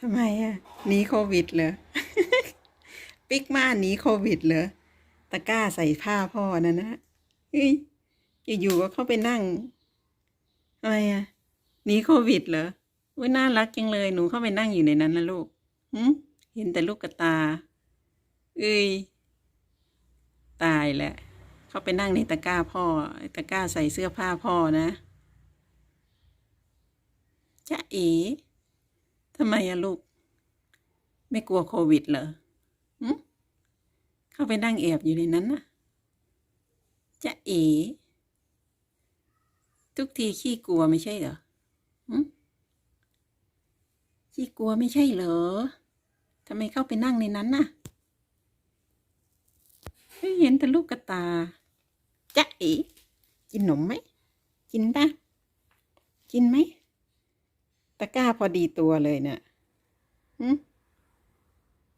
ทำไมอะหนีโควิดเหรอ ปิกมาหนีโควิดเหรอ ตะกร้าใส่ผ้าพ่อนะนะเฮ้ยอยู่ๆก็เข้าไปนั่งทำไมอะหนีโควิดเหรอว้ยน่ารักจังเลย หนูเข้าไปนั่งอยู่ในนั้นนะลูกหืเห็นแต่ลูกกระตา เอ้ย ตายแหละ เข้าไปนั่งในตะกร้าพ่อ ตะกร้าใส่เสื้อผ้าพ่อนะจะเอ๋ ทำไมอะลูก ไม่กลัวโควิดเหรอเข้าไปนั่งแอบอยู่ในนั้นนะจะเอ๋ทุกทีขี้กลัวไม่ใช่เหรอขี้กลัวไม่ใช่เหรอทำไมเข้าไปนั่งในนั้นน่ะเฮ้ยเห็นแต่ลูกกระตาจะเอ๋กินหนมไหม กินปะกินไหม ตะกร้าพอดีตัวเลยเนี่ย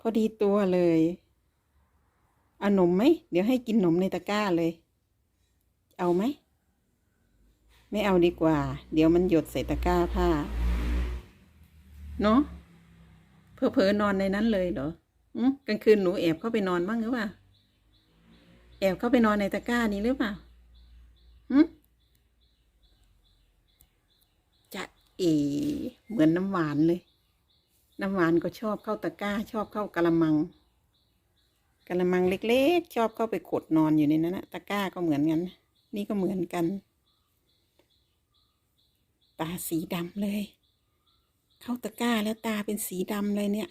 พอดีตัวเลยเอานมไหม เดี๋ยวให้กินนมในตะกร้าเลย เอาไหม ไม่เอาดีกว่า เดี๋ยวมันหยดใส่ตะกร้าผ้า เนาะเพอเพอนอนในนั้นเลยเหรอหึกลางคืนหนูแอบเข้าไปนอนบ้างหรือเปล่า แอบเข้าไปนอนในตะกร้านี้หรือเปล่าหึจะ เอเหมือนน้ำหวานเลย น้ำหวานก็ชอบเข้าตะกร้า ชอบเข้ากะละมังกะละมังเล็กๆ ชอบเข้าไปขดนอนอยู่ในนั้นนะตะกร้าก็เหมือนกัน นี่ก็เหมือนกัน ตาสีดำเลย เข้าตะกร้าแล้วตาเป็นสีดำเลยเนี่ย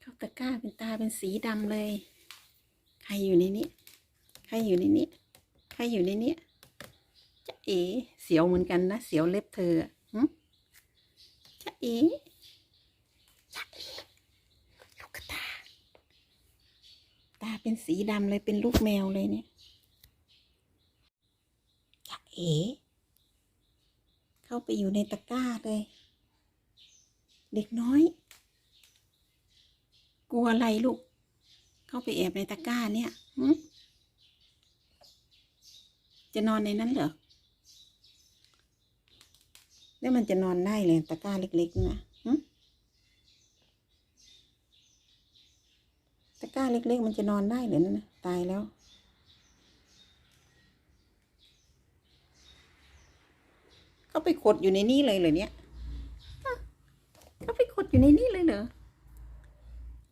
เข้าตะกร้าเป็นตาเป็นสีดำเลย ใครอยู่ในนี้ ใครอยู่ในนี้ ใครอยู่ในนี้ จะเอ๋เสียวเหมือนกันนะ เสียวเล็บเธออะหึจะเอ๋จะเอ๋ลูกตา ตาเป็นสีดำเลยเป็นลูกแมวเลยเนี่ยจะเอ๋เข้าไปอยู่ในตะกร้าเลย เด็กน้อย กลัวอะไรลูก เข้าไปแอบในตะกร้าเนี่ยจะนอนในนั้นเหรอ แล้วมันจะนอนได้เลยตะกร้าเล็กๆนะตะกร้าเล็ก ๆ มันจะนอนได้เหรือนั่นนะตายแล้วเขาไปขดอยู่ในนี่เลยเหรอเนี่ยเขาไปขดอยู่ในนี่เลยเหรอ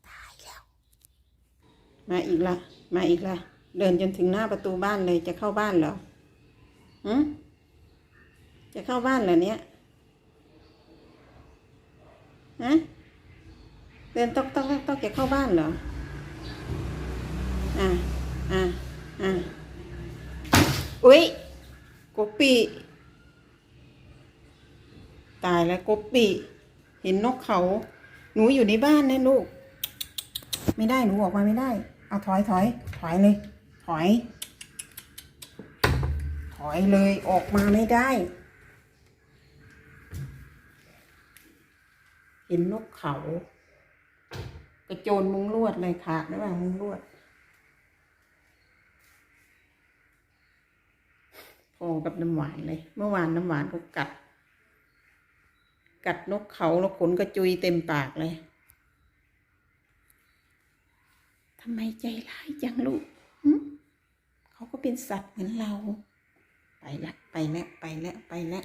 ตายแล้วมาอีกละมาอีกละเดินจนถึงหน้าประตูบ้านเลยจะเข้าบ้านเหรอหืมจะเข้าบ้านเหรอเนี่ย ฮะเดินต๊อกต๊อกต๊อกต๊อกจะเข้าบ้านเหรอ อะ อะ อะ อุ๊ยกบปีตายแล้วกบปีเห็นนกเขา หนูอยู่ในบ้านนะลูก ไม่ได้หนูออกมาไม่ได้ เอาถอยถอยถอยเลย ถอย ถอยเลยออกมาไม่ได้ เห็นนกเขา กระโจนมุงลวดเลยขาดระหว่ามุงลวดพอกับน้ำหวานเลย เมื่อวานน้ำหวานก็กัด กัดนกเขาแล้วขนกระจุยเต็มปากเลยทำไมใจร้ายจังลูกเขาก็เป็นสัตว์เหมือนเรา ไปละไปแล้วไปแล้วไปแล้ว